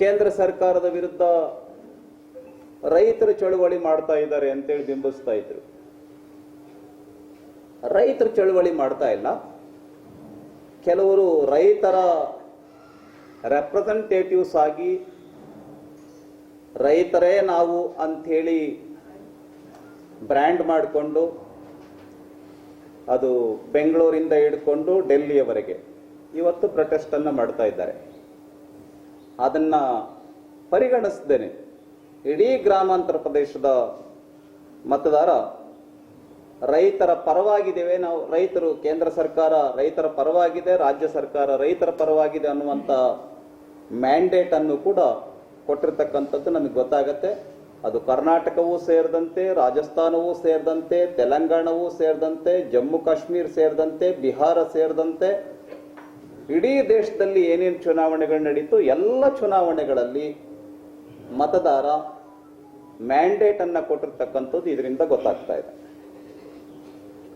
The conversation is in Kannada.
ಕೇಂದ್ರ ಸರ್ಕಾರದ ವಿರುದ್ಧ ರೈತರು ಚಳುವಳಿ ಮಾಡ್ತಾ ಇದ್ದಾರೆ ಅಂತೇಳಿ ಬಿಂಬಿಸ್ತಾ ಇದ್ರು. ರೈತರು ಚಳುವಳಿ ಮಾಡ್ತಾ ಇಲ್ಲ. ಕೆಲವರು ರೈತರ ರೆಪ್ರೆಸೆಂಟೇಟಿವ್ಸ್ ಆಗಿ ರೈತರೇ ನಾವು ಅಂಥೇಳಿ ಬ್ರ್ಯಾಂಡ್ ಮಾಡಿಕೊಂಡು ಅದು ಬೆಂಗಳೂರಿಂದ ಹಿಡ್ಕೊಂಡು ಡೆಲ್ಲಿಯವರೆಗೆ ಇವತ್ತು ಪ್ರೊಟೆಸ್ಟನ್ನು ಮಾಡ್ತಾ ಇದ್ದಾರೆ. ಅದನ್ನ ಪರಿಗಣಿಸ್ದೇನೆ. ಇಡೀ ಗ್ರಾಮಾಂತರ ಪ್ರದೇಶದ ಮತದಾರ ರೈತರ ಪರವಾಗಿದ್ದೇವೆ ನಾವು, ರೈತರು ಕೇಂದ್ರ ಸರ್ಕಾರ ರೈತರ ಪರವಾಗಿದೆ, ರಾಜ್ಯ ಸರ್ಕಾರ ರೈತರ ಪರವಾಗಿದೆ ಅನ್ನುವಂಥ ಮ್ಯಾಂಡೇಟ್ ಅನ್ನು ಕೂಡ ಕೊಟ್ಟಿರ್ತಕ್ಕಂಥದ್ದು ನಮಗೆ ಗೊತ್ತಾಗತ್ತೆ. ಅದು ಕರ್ನಾಟಕವೂ ಸೇರಿದಂತೆ, ರಾಜಸ್ಥಾನವೂ ಸೇರಿದಂತೆ, ತೆಲಂಗಾಣವೂ ಸೇರಿದಂತೆ, ಜಮ್ಮು ಕಾಶ್ಮೀರ ಸೇರಿದಂತೆ, ಬಿಹಾರ ಸೇರಿದಂತೆ ಇಡೀ ದೇಶದಲ್ಲಿ ಏನೇನು ಚುನಾವಣೆಗಳು ನಡೀತು ಎಲ್ಲ ಚುನಾವಣೆಗಳಲ್ಲಿ ಮತದಾರ ಮ್ಯಾಂಡೇಟ್ ಅನ್ನ ಕೊಟ್ಟಿರ್ತಕ್ಕಂಥದ್ದು ಇದರಿಂದ ಗೊತ್ತಾಗ್ತಾ ಇದೆ.